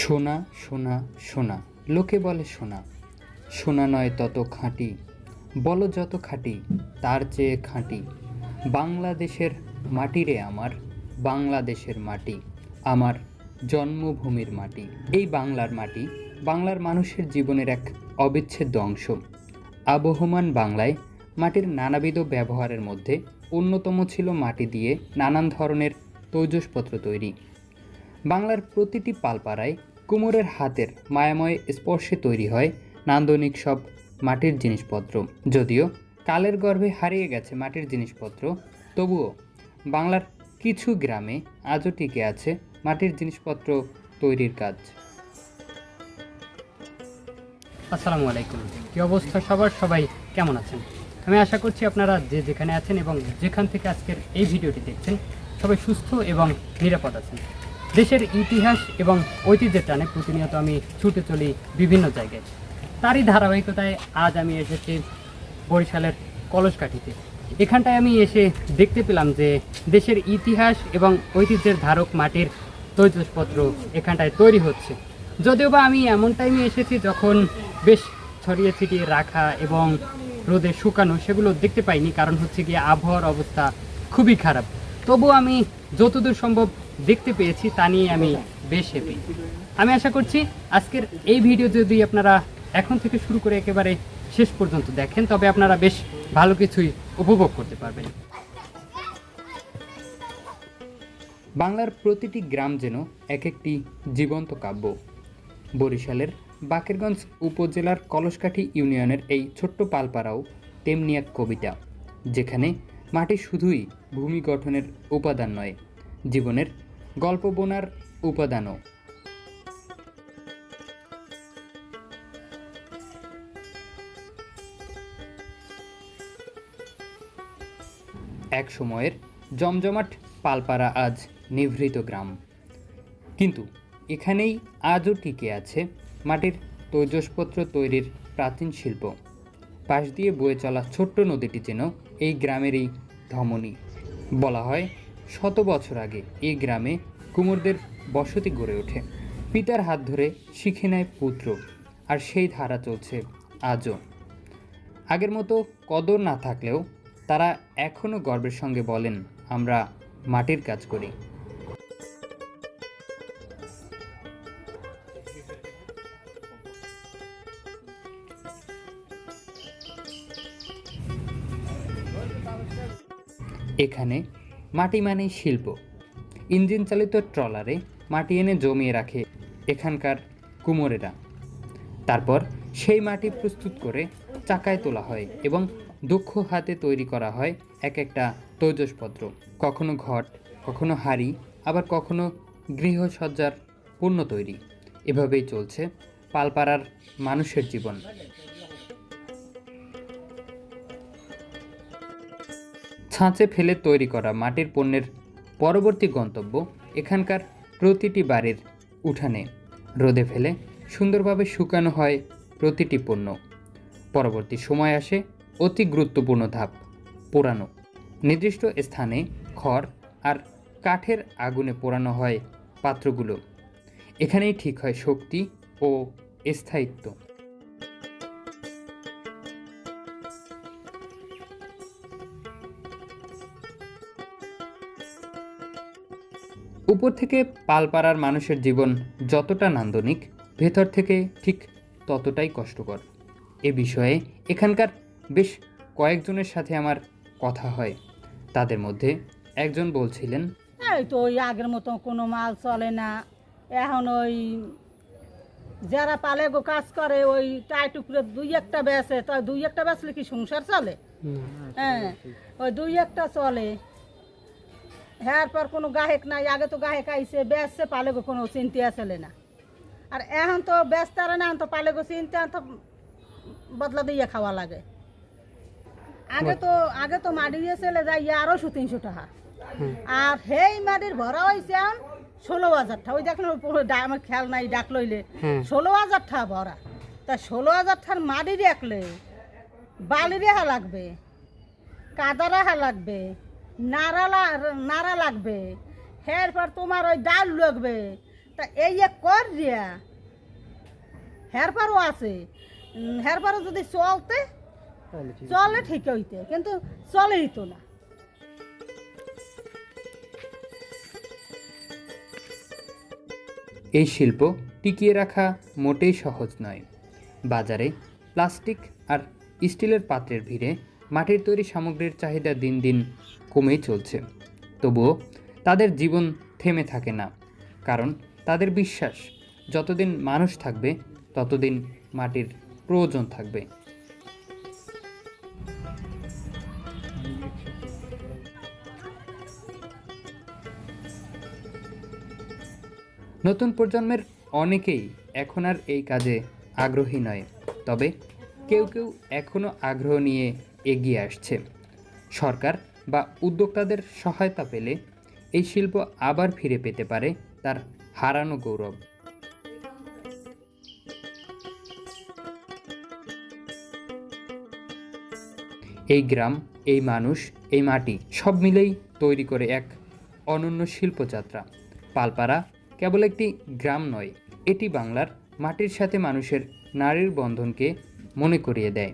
সোনা সোনা সোনা লোকে বলে সোনা সোনা নয় তত খাঁটি, বলো যত খাঁটি, তার চেয়ে খাঁটি। বাংলাদেশের মাটি রে আমার, বাংলাদেশের মাটি, আমার জন্মভূমির মাটি। এই বাংলার মাটি, বাংলার মানুষের জীবনের এক অবিচ্ছেদ্য অংশ। আবহমান বাংলায় মাটির নানাবিধ ব্যবহারের মধ্যে অন্যতম ছিল মাটি দিয়ে নানান ধরনের তৈজসপত্র তৈরি। বাংলার প্রতিটি পালপাড়ায় কুমোরের হাতের মায়াময় স্পর্শে তৈরি হয় নান্দনিক সব মাটির জিনিসপত্র। যদিও কালের গর্ভে হারিয়ে গেছে মাটির জিনিসপত্র, তবুও বাংলার কিছু গ্রামে আজও টিকে আছে মাটির জিনিসপত্র তৈরির কাজ। আসসালামু আলাইকুম। কি অবস্থা সবার? সবাই কেমন আছেন? আমি আশা করছি আপনারা যে যেখানে আছেন এবং যেখান থেকে আজকের এই ভিডিওটি দেখছেন, সবাই সুস্থ এবং নিরাপদ আছেন। দেশের ইতিহাস এবং ঐতিহ্যের টানে প্রতিনিয়ত আমি ছুটে চলি বিভিন্ন জায়গায়। তারই ধারাবাহিকতায় আজ আমি এসেছি বরিশালের কলসকাঠিতে। এখানটায় আমি এসে দেখতে পেলাম যে দেশের ইতিহাস এবং ঐতিহ্যের ধারক মাটির তৈজসপত্র এখানটায় তৈরি হচ্ছে। যদিও বা আমি এমন টাইমে এসেছি যখন বেশ ছড়িয়ে ছিটিয়ে রাখা এবং রোদে শুকানো সেগুলো দেখতে পাইনি, কারণ হচ্ছে গিয়ে আবহাওয়ার অবস্থা খুবই খারাপ। তবু আমি যতদূর সম্ভব দেখতে পেয়েছি, তা নিয়ে আমি বেশ হ্যাপি আমি আশা করছি আজকের এই ভিডিও যদি আপনারা এখন থেকে শুরু করে একেবারে শেষ পর্যন্ত দেখেন, তবে আপনারা বেশ ভালো কিছুই উপভোগ করতে পারবেন। বাংলার প্রতিটি গ্রাম যেন এক একটি জীবন্ত কাব্য। বরিশালের বাকেরগঞ্জ উপজেলার কলসকাঠি ইউনিয়নের এই ছোট্ট পালপাড়াও তেমনি এক কবিতা, যেখানে মাটি শুধুই ভূমি গঠনের উপাদান নয়, জীবনের গল্প বোনার উপাদানও। এক সময়ের জমজমাট পালপাড়া আজ নিভৃত গ্রাম। কিন্তু এখানেই আজও টিকে আছে মাটির তৈজসপত্র তৈরির প্রাচীন শিল্প। পাশ দিয়ে বয়ে চলা ছোট্ট নদীটি যেন এই গ্রামেরই ধমনী। বলা হয় শত বছর আগে এই গ্রামে কুমোরদের বসতি গড়ে ওঠে। পিতার হাত ধরে শিখে নেয় পুত্র, আর সেই ধারা চলছে আজও। আগের মতো কদর না থাকলেও তারা এখনও গর্বের সঙ্গে বলেন, আমরা মাটির কাজ করি। এখানে মাটি মানেই শিল্প। ইঞ্জিন চালিত ট্রলারে মাটি এনে জমিয়ে রাখে এখানকার কুমোরেরা। তারপর সেই মাটি প্রস্তুত করে চাকায় তোলা হয় এবং দক্ষ হাতে তৈরি করা হয় এক একটা তৈজসপত্র। কখনো ঘট, কখনো হাড়ি, আবার কখনো গৃহসজ্জার পণ্য তৈরি। এভাবেই চলছে পালপাড়ার মানুষের জীবন। ছাঁচে ফেলে তৈরি করা মাটির পণ্যের পরবর্তী গন্তব্য এখানকার প্রতিটি বাড়ির উঠানে। রোদে ফেলে সুন্দরভাবে শুকানো হয় প্রতিটি পণ্য। পরবর্তী সময় আসে অতি গুরুত্বপূর্ণ ধাপ, পোড়ানো। নির্দিষ্ট স্থানে খড় আর কাঠের আগুনে পোড়ানো হয় পাত্রগুলো। এখানেই ঠিক হয় শক্তি ও স্থায়িত্ব। উপর থেকে পালপাড়ার মানুষের জীবন যতটা নান্দনিক ভেতর থেকে ঠিক ততটাই কষ্টকর। এ বিষয়ে এখানকার বেশ কয়েকজনের সাথে আমার কথা হয়। তাদের মধ্যে একজন বলছিলেন এই তো ওই আগের মতো কোনো মাল চলে না। এখন ওই যারা পালে গো কাজ করে ওই টাই টুকরে দুই একটা বেচে তো দুই একটা বেচলে কি সংসার চলে? হ্যাঁ ওই দুই একটা চলে। হ্যাঁ পর কোনো গাহেক নাই আগে তো গাহেক আইসে বেচছে পালে গো কোনো চিনতে আসলে না। আর এখন তো ব্যস্ত আর না এখন তো পালে গো চিনতে তো বদলা দিয়ে খাওয়া লাগে। আগে তো আগে তো মাটি দিয়ে চলে যায় আরোশো তিনশো টাকা। আর সেই মাটির ভরা হয়েছে এখন ষোলো হাজার টাকা। ওই ডা- আমার খেয়াল নাই ডাক লইলে। ষোলো হাজার টাকা ভরা। তা ষোলো হাজার টাকার মাটি রাখলে বালি রেহা লাগবে কাদা রাহা লাগবে। নাড়া নাড়া লাগবে। এরপর তোমার ওই ডাল লাগবে। তা এই এক কর রিয়া হেরপারও আছে হেরপারও যদি চলতে চলে ঠিক হইতে কিন্তু চলেই তো না। এই শিল্প টিকিয়ে রাখা মোটেই সহজ নয়। বাজারে প্লাস্টিক আর স্টিলের পাত্রের ভিড়ে মাটির তৈরি সামগ্রীর চাহিদা দিন দিন কমেই চলছে। তবুও তাদের জীবন থেমে থাকে না, কারণ তাদের বিশ্বাস, যতদিন মানুষ থাকবে, ততদিন মাটির প্রয়োজন থাকবে। নতুন প্রজন্মের অনেকেই এখন আর এই কাজে আগ্রহী নয়, তবে কেউ কেউ এখনও আগ্রহ নিয়ে এগিয়ে আসছে। সরকার বা উদ্যোক্তাদের সহায়তা পেলে এই শিল্প আবার ফিরে পেতে পারে তার হারানো গৌরব। এই গ্রাম, এই মানুষ, এই মাটি সব মিলেই তৈরি করে এক অনন্য শিল্পযাত্রা। পালপাড়া কেবল একটি গ্রাম নয়, এটি বাংলার মাটির সাথে মানুষের নারীর বন্ধনকে মনে করিয়ে দেয়।